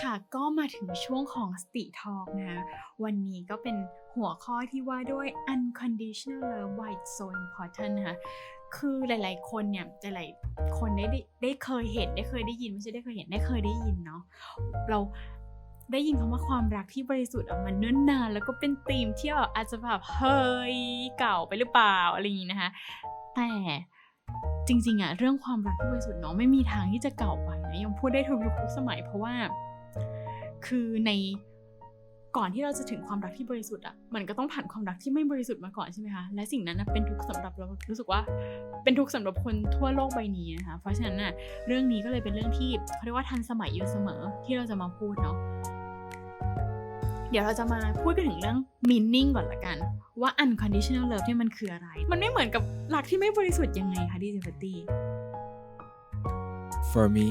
ค่ะก็มาถึงช่วงของสติทอกนะคะวันนี้ก็เป็นหัวข้อที่ว่าด้วย unconditional love why it's so important นะคะคือหลาย ๆ คนเนี่ยหลายๆคนได้ได้เคยเห็นได้เคยได้ยินไม่ใช่ได้เคยเห็นได้เคยได้ยินเนาะเราได้ยินคำว่าความรักที่บริสุทธิ์อะมันเนิ่นนานแล้วก็เป็นธีมที่อาจจะแบบเฮ้ยเก่าไปหรือเปล่าอะไรอย่างนี้นะคะแต่จริงๆอะเรื่องความรักที่บริสุทธิ์เนาะไม่มีทางที่จะเก่าไปนะยังพูดได้ทุกยุคทุกสมัยเพราะว่า คือในก่อนที่เราจะถึงความรักที่บริสุทธิ์อะ มันก็ต้องผ่านความรักที่ไม่บริสุทธิ์มาก่อนใช่ไหมคะ และสิ่งนั้นนะเป็นทุกข์สำหรับเรารู้สึกว่าเป็นทุกข์สำหรับคนทั่วโลกใบนี้นะคะ เพราะฉะนั้นน่ะเรื่องนี้ก็เลยเป็นเรื่องที่เขาเรียกว่าทันสมัยอยู่เสมอที่เราจะมาพูดเนาะ เดี๋ยวเราจะมาพูดกันถึงเรื่อง meaning ก่อนละกัน ว่า unconditional love ที่มันคืออะไร มันไม่เหมือนกับรักที่ไม่บริสุทธิ์ยังไงคะดีเจฟตี้ For me,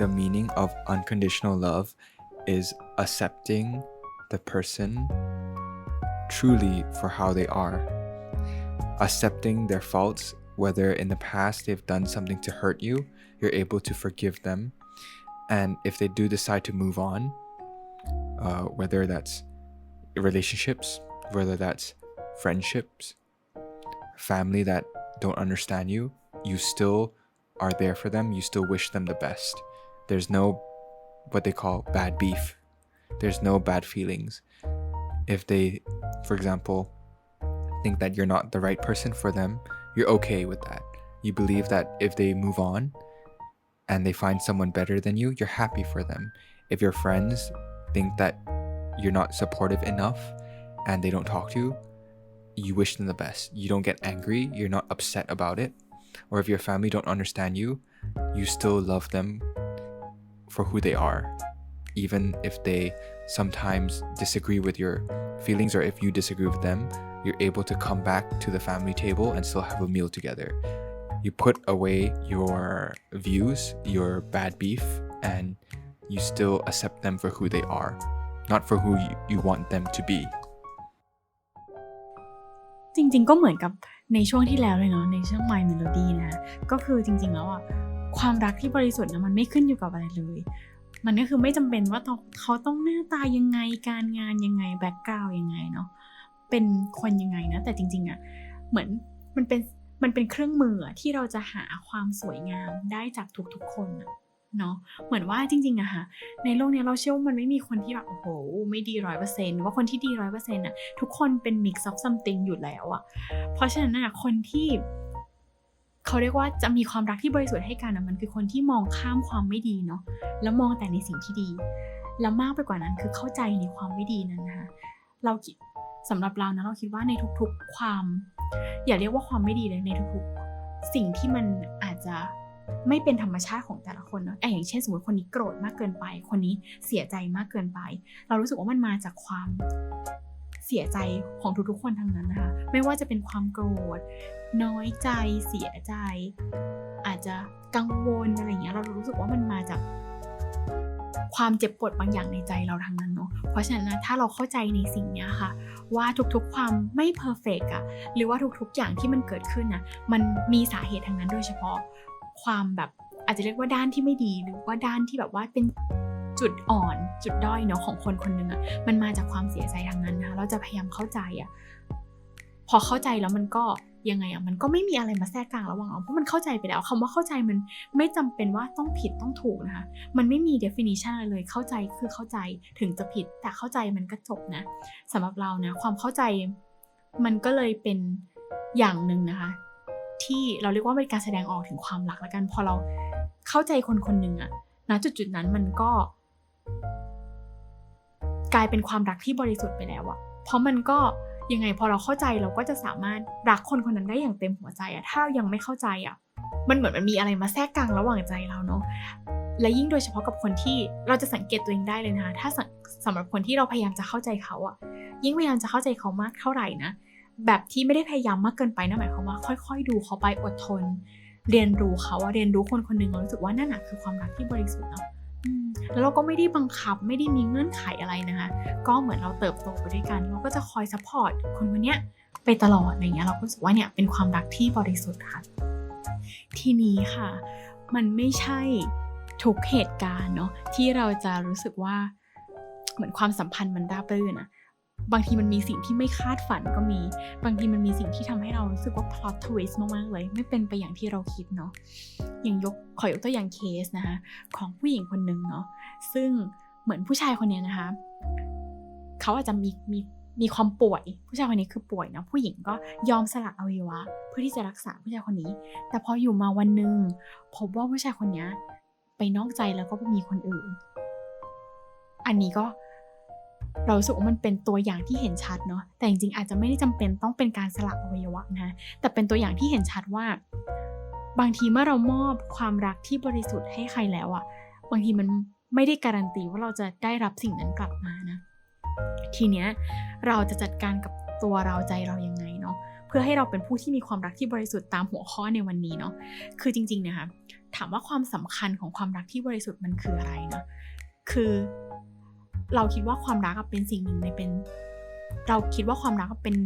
the meaning of unconditional love is accepting the person truly for how they are, accepting their faults, whether in the past they've done something to hurt you, you're able to forgive them. And if they do decide to move on, uh, whether that's relationships, whether that's friendships, family that don't understand you, you still are there for them. You still wish them the best. There's no what they call bad beef. There's no bad feelings. If they, for example, think that you're not the right person for them, you're okay with that. You believe that if they move on and they find someone better than you, you're happy for them. If your friends think that you're not supportive enough and they don't talk to you, you wish them the best. You don't get angry, you're not upset about it. Or if your family don't understand you, you still love them for who they are. Even if they sometimes disagree with your feelings or if you disagree with them, you're able to come back to the family table and still have a meal together. You put away your views, your bad beef, and you still accept them for who they are, not for who you, you want them to be. จริงๆ ก็เหมือนกับในช่วงที่แล้วเลยเนาะในช่วง My Melody นะก็คือจริง ๆ แล้วอะ ความรักที่บริสุทธิ์นะมันไม่ขึ้นอยู่กับอะไรเลย มันก็คือไม่จำเป็นว่าเขาต้องหน้าตายังไงการงานยังไงแบ็กกราวยังไงเนาะเป็นคนยังไงนะแต่จริงๆอะเหมือนมันเป็นมันเป็นเครื่องมือที่เราจะหาความสวยงามได้จากทุกๆคนเนาะเหมือนว่าจริงๆอะค่ะในโลกนี้เราเชื่อว่ามันไม่มีคนที่แบบโอ้โหไม่ดีร้อยเปอร์เซนต์ว่าคนที่ดีร้อยเปอร์เซนต์อะทุกคนเป็น mix of something อยู่แล้วอะเพราะฉะนั้นอะคนที่ เขาเรียกว่าจะมีความรักที่บริสุทธิ์ให้กันอะมันคือคนที่มองข้ามความไม่ดีเนาะแล้วมองแต่ในสิ่งที่ดี แล้วมากไปกว่านั้นคือเข้าใจในความไม่ดีนั้นนะคะเราคิดสำหรับเรานะเราคิดว่าในทุกๆความ อย่าเรียกว่าความไม่ดีเลยในทุกๆ สิ่งที่มันอาจจะไม่เป็นธรรมชาติของแต่ละคนเนาะอย่างเช่นสมมติคนนี้โกรธมากเกินไป คนนี้เสียใจมากเกินไป เรารู้สึกว่ามันมาจากความ เสียใจของทุกๆคนทั้งนั้นนะคะ ไม่ว่าจะเป็นความโกรธ น้อยใจเสียใจ อาจจะกังวลอะไรอย่างเงี้ยเรารู้สึกว่ามันมาจากความเจ็บปวดบางอย่างในใจเราทั้งนั้นเนาะ เพราะฉะนั้นถ้าเราเข้าใจในสิ่งนี้ค่ะ ว่าทุกๆความไม่เพอร์เฟกอะหรือว่าทุกๆอย่างที่มันเกิดขึ้นนะมันมีสาเหตุทั้งนั้นโดยเฉพาะ ความแบบอาจจะเรียกว่าด้านที่ไม่ดีหรือว่าด้านที่แบบว่าเป็น จุดอ่อนจุดด้อยเนาะของคนคนหนึ่งอะมันมาจากความเสียใจทางนั้นนะคะเราจะพยายามเข้าใจอะพอเข้าใจแล้วมันก็ยังไงอะมันก็ไม่มีอะไรมาแทรกกลางระหว่างเราเพราะมันเข้าใจไปแล้วคำว่าเข้าใจมันไม่จำเป็นว่าต้องผิดต้องถูกนะคะมันไม่มี definition อะไรเลยเข้าใจคือเข้าใจถึงจะผิด แต่เข้าใจมันก็จบนะสำหรับเรานะความเข้าใจมันก็เลยเป็นอย่างหนึ่งนะคะ ที่เราเรียกว่าเป็นการแสดงออกถึงความรักละกัน พอเราเข้าใจคนคนหนึ่งอะณจุดจุดนั้นมันก็ กลายเป็นความรักที่บริสุทธิ์ไปแล้วอะเพราะมันก็ยังไงพอเราเข้าใจเราก็จะสามารถรักคนคนนั้นได้อย่างเต็มหัวใจอะถ้าเรายังไม่เข้าใจอะมันเหมือนมันมีอะไรมาแทรกกลางระหว่างใจเราเนาะและยิ่งโดยเฉพาะกับคนที่เราจะสังเกตตัวเองได้เลยนะคะถ้าสสำหรับคนที่เราพยายามจะเข้าใจเขาอะยิ่งพยายามจะเข้าใจเขามากเท่าไหร่นะแบบที่ไม่ได้พยายามมากเกินไปนะหมายความว่าค่อยๆ ดูเขาไปอดทน เรียนรู้เขาว่าเรียนรู้คนคนหนึ่งเรารู้สึกว่านั่นน่ะคือความรักที่บริสุทธิ์เนาะ แล้วเราก็ไม่ได้บังคับไม่ได้มีเงื่อนไขอะไรนะคะ ก็เหมือนเราเติบโตไปด้วยกันเราก็จะคอยซัพพอร์ตคนคนนี้ไปตลอดอะไรเงี้ยเราก็รู้สึกว่าเนี่ยเป็นความรักที่บริสุทธิ์ค่ะ ทีนี้ค่ะ มันไม่ใช่ทุกเหตุการณ์เนาะที่เราจะรู้สึกว่าเหมือนความสัมพันธ์มันราบรื่นอะ บางทีมันมีสิ่งที่ไม่คาดฝันก็มี บางทีมันมีสิ่งที่ทำให้เรารู้สึกว่า plot twist มากๆเลย ไม่เป็นไปอย่างที่เราคิดเนาะ อย่างยกขอยกตัวอย่างเคสนะคะ ของผู้หญิงคนหนึ่งเนาะ ซึ่งเหมือนผู้ชายคนนี้นะคะ เขาอาจจะมีมีมีความป่วย ผู้ชายคนนี้คือป่วยเนาะผู้หญิงก็ยอมสละอวัยวะ เพื่อที่จะรักษาผู้ชายคนนี้ แต่พออยู่มาวันหนึ่งพบว่าผู้ชายคนนี้ไปนอกใจแล้วก็ไปมีคนอื่น อันนี้ก็ เราสึกว่ามันเป็นตัวอย่างที่เห็นชัดเนาะแต่จริงๆอาจจะไม่ได้จำเป็นต้องเป็นการสละอวัยวะนะแต่เป็นตัวอย่างที่เห็นชัดว่า บางทีเมื่อเรามอบความรักที่บริสุทธิ์ให้ใครแล้วอะบางทีมันไม่ได้การันตีว่าเราจะได้รับสิ่งนั้นกลับมานะทีเนี้ยเราจะจัดการกับตัวเราใจเรายังไงเนาะเพื่อให้เราเป็นผู้ที่มีความรักที่บริสุทธิ์ตามหัวข้อในวันนี้เนาะคือจริงๆนะคะถามว่าความสำคัญของความรักที่บริสุทธิ์มันคืออะไรเนาะคือ เราคิดว่าความรักเป็นสิ่งหนึ่งในเป็น เราคิดว่าความรักเป็น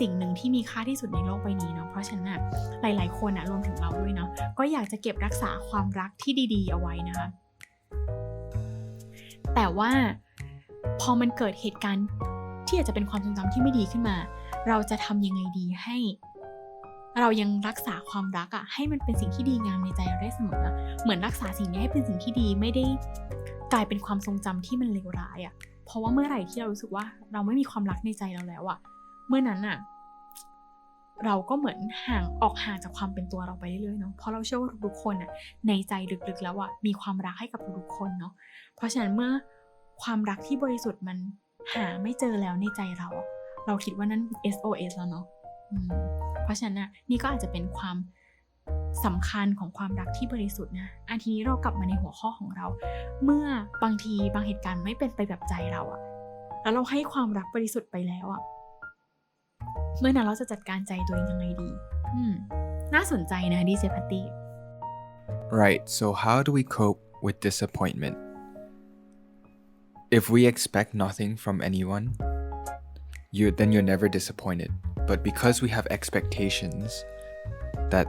สิ่งหนึ่งที่มีค่าที่สุดในโลกใบนี้เนาะเพราะฉะนั้นอะหลาย ๆ คนอะรวมถึงเราด้วยเนาะก็อยากจะเก็บรักษาความรักที่ดี ๆ เอาไว้นะคะ แต่ว่าพอมันเกิดเหตุการณ์ที่อาจจะเป็นความทรงจำที่ไม่ดีขึ้นมา เราจะทำยังไงดีให้ เรายังรักษาความรักอะให้มันเป็นสิ่งที่ดีงามในใจเราได้เสมอ เหมือนรักษาสิ่งนี้ให้เป็นสิ่งที่ดีไม่ได้ กลายเป็นความทรงจำที่มันเลวร้ายอะเพราะว่าเมื่อไหร่ที่เรารู้สึกว่าเราไม่มีความรักในใจเราแล้วอะเมื่อนั้นอะเราก็เหมือนห่างออกห่างจากความเป็นตัวเราไปเรื่อยๆเนาะ เพราะเราเชื่อว่าทุกๆคนอะในใจลึกๆแล้วอะมีความรักให้กับทุกๆคนเนาะ เพราะฉะนั้นเมื่อความรักที่บริสุทธิ์มันหาไม่เจอแล้วในใจเรา เราคิดว่านั่น SOS แล้วเนาะเพราะฉะนั้นนี่ก็อาจจะเป็นความ สำคัญของความรักที่บริสุทธิ์นะอันทีนี้เรากลับมาในหัวข้อของเรา เมื่อบางทีบางเหตุการณ์ไม่เป็นไปแบบใจเราอะแล้วเราให้ความรักบริสุทธิ์ไปแล้วอะเมื่อนั้นเราจะจัดการใจตัวเองยังไงดีอืมน่าสนใจนะดีเจพัตตี้ Right, so how do we cope with disappointment? If we expect nothing from anyone, you then you're never disappointed. But because we have expectations that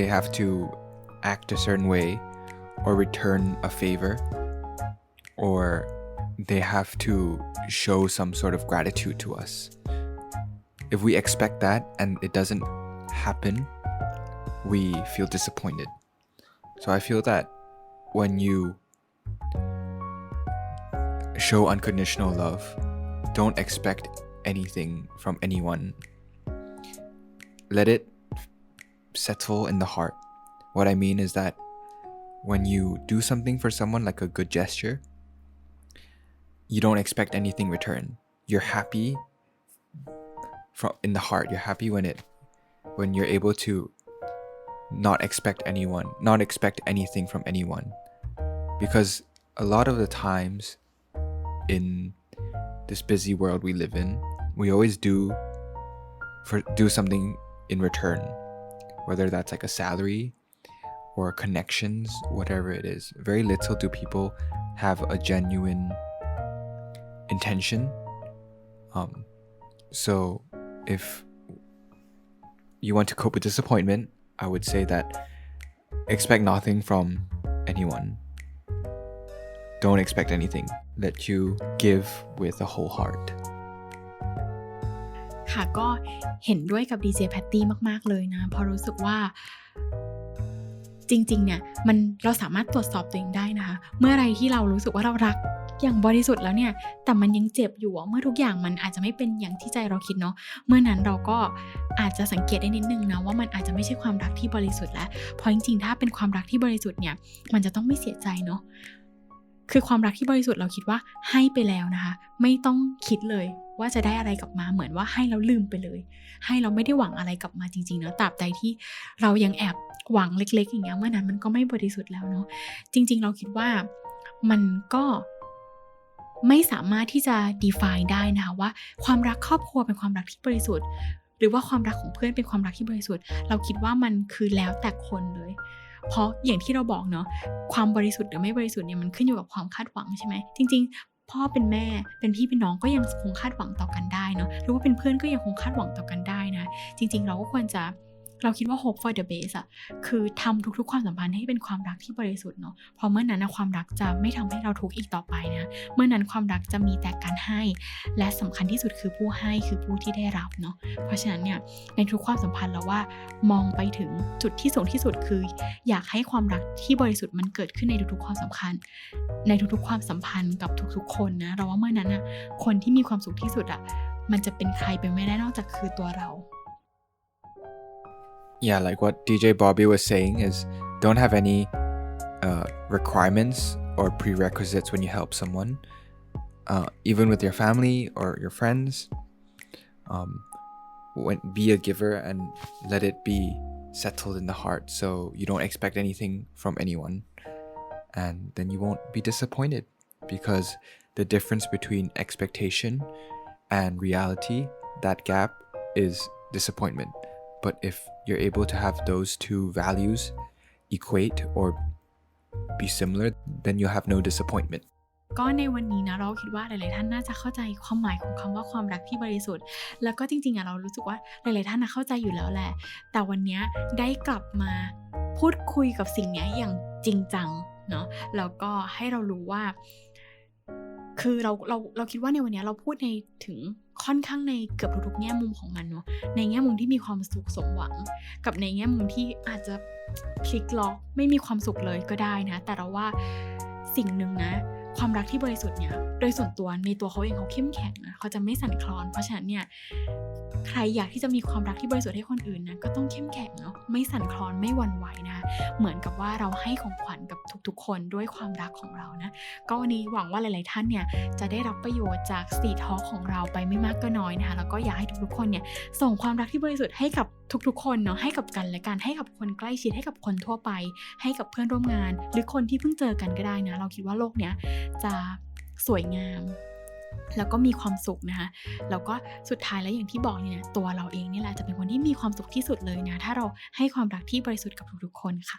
they have to act a certain way or return a favor or they have to show some sort of gratitude to us. If we expect that and it doesn't happen, we feel disappointed. So I feel that when you show unconditional love, don't expect anything from anyone. Let it settle in the heart. What I mean is that when you do something for someone like a good gesture, you don't expect anything return. You're happy from in the heart. You're happy when it when you're able to not expect anyone, not expect anything from anyone. Because a lot of the times in this busy world we live in, we always do for do something in return. Whether that's like a salary or connections, whatever it is. Very little do people have a genuine intention. Um, so if you want to cope with disappointment, I would say that expect nothing from anyone. Don't expect anything. Let you give with a whole heart. ค่ะ ก็เห็นด้วยกับดีเจแพตตี้มาก ๆ เลยนะเพราะรู้สึกว่าจริง ๆ เนี่ยมันเราสามารถตรวจสอบตัวเองได้นะคะ เมื่อไรที่เรารู้สึกว่าเรารักอย่างบริสุทธิ์แล้วเนี่ย แต่มันยังเจ็บอยู่เมื่อทุกอย่างมันอาจจะไม่เป็นอย่างที่ใจเราคิดเนาะเมื่อนั้นเราก็อาจจะสังเกตได้นิดนึงนะว่ามันอาจจะไม่ใช่ความรักที่บริสุทธิ์แล้วเพราะจริงๆถ้าเป็นความรักที่บริสุทธิ์เนี่ย มันจะต้องไม่เสียใจเนาะ คือความรักที่บริสุทธิ์เราคิดว่าให้ไปแล้วนะคะ ไม่ต้องคิดเลยว่าจะได้อะไรกลับมาเหมือนว่าให้แล้วลืมไปเลย ให้เราไม่ได้หวังอะไรกลับมาจริงๆเนาะตราบใดที่เรายังแอบหวังเล็ก ๆ อย่างเงี้ยเมื่อนั้นมันก็ไม่บริสุทธิ์แล้วเนาะจริง ๆ เราคิดว่ามันก็ไม่สามารถที่จะ define ได้นะคะว่าความรักครอบครัวเป็นความรักที่บริสุทธิ์ หรือว่าความรักของเพื่อนเป็นความรักที่บริสุทธิ์ เราคิดว่ามันคือแล้วแต่คนเลย เพราะอย่างที่เราบอกเนาะความบริสุทธิ์หรือไม่บริสุทธิ์เนี่ยมันขึ้นอยู่กับความคาดหวังใช่ไหมจริง ๆ พ่อเป็นแม่เป็นพี่เป็นน้องก็ยังคงคาดหวังต่อกันได้เนาะหรือว่าเป็นเพื่อนก็ยังคงคาดหวังต่อกันได้นะ จริง ๆ เราก็ควรจะ เราคิดว่า hope for the best อะคือทำทุกๆ ความสัมพันธ์ให้เป็นความรักที่บริสุทธิ์เนาะเพราะเมื่อนั้นนะความรักจะไม่ทำให้เราทุกข์อีกต่อไปนะเมื่อนั้นความรักจะมีแต่การให้ และสำคัญที่สุดคือผู้ให้คือผู้ที่ได้รับเนาะเพราะฉะนั้นเนี่ยในทุกความสัมพันธ์เราว่ามองไปถึงจุดที่สูงที่สุดคือ อยากให้ความรักที่บริสุทธิ์มันเกิดขึ้นในทุกๆ ความสำคัญ ในทุกๆ ความสัมพันธ์กับทุกๆ คนนะเราว่าเมื่อนั้นนะคนที่มีความสุขที่สุดอะมันจะเป็นใครไปไม่ได้นอกจากคือตัวเรา yeah, like what DJ Bobby was saying is don't have any uh, requirements or prerequisites when you help someone, uh, even with your family or your friends. Um, when be a giver and let it be settled in the heart, so you don't expect anything from anyone, and then you won't be disappointed because the difference between expectation and reality, that gap is disappointment. But if you're able to have those two values equate or be similar, then you'll have no disappointment. ก็ในวันนี้นะเราคิดว่าหลายๆท่านน่าจะเข้าใจความหมายของคำว่าความรักที่บริสุทธิ์ แล้วก็จริงๆอะเรารู้สึกว่าหลายๆท่านนะเข้าใจอยู่แล้วแหละ แต่วันนี้ได้กลับมาพูดคุยกับสิ่งนี้อย่างจริงจังเนาะแล้วก็ให้เรารู้ว่า คือเราเราเราคิดว่าในวันนี้เราพูดในถึงค่อนข้างในเกือบทุกๆแง่มุมของมันเนาะในแง่มุมที่มีความสุขสมหวัง กับในแง่มุมที่อาจจะพลิกล็อกไม่มีความสุขเลยก็ได้นะ แต่เราว่าสิ่งหนึ่งนะ ความรักที่บริสุทธิ์เนี่ยโดยส่วนตัวในตัวเขาเองเขาเข้มแข็งนะเขาจะไม่สั่นคลอน เพราะฉะนั้นเนี่ย ใครอยากที่จะมีความรักที่บริสุทธิ์ให้คนอื่นนะก็ต้องเข้มแข็งเนาะไม่สั่นคลอนไม่หวั่นไหวนะเหมือนกับว่าเราให้ของขวัญกับทุกๆ คนด้วยความรักของเรานะก็วันนี้หวังว่าหลาย ๆ ท่านเนี่ยจะได้รับประโยชน์จากสตรีทอของเราไปไม่มากก็น้อยนะคะแล้วก็อยากให้ทุกๆคนเนี่ยส่งความรักที่บริสุทธิ์ให้กับทุกๆ คนเนาะให้กับกันและกันให้กับคนใกล้ชิดให้กับคนทั่วไป ให้กับเพื่อนร่วมงาน หรือคนที่เพิ่งเจอกันก็ได้นะ เราคิดว่าโลกเนี้ยจะสวยงาม แล้วก็มีความสุขนะคะแล้วก็สุดท้ายแล้วอย่างที่บอกเนี่ยตัวเราเองนี่แหละจะเป็นคนที่มีความสุขที่สุดเลยนะถ้าเราให้ความรักที่บริสุทธิ์กับทุกๆคนค่ะ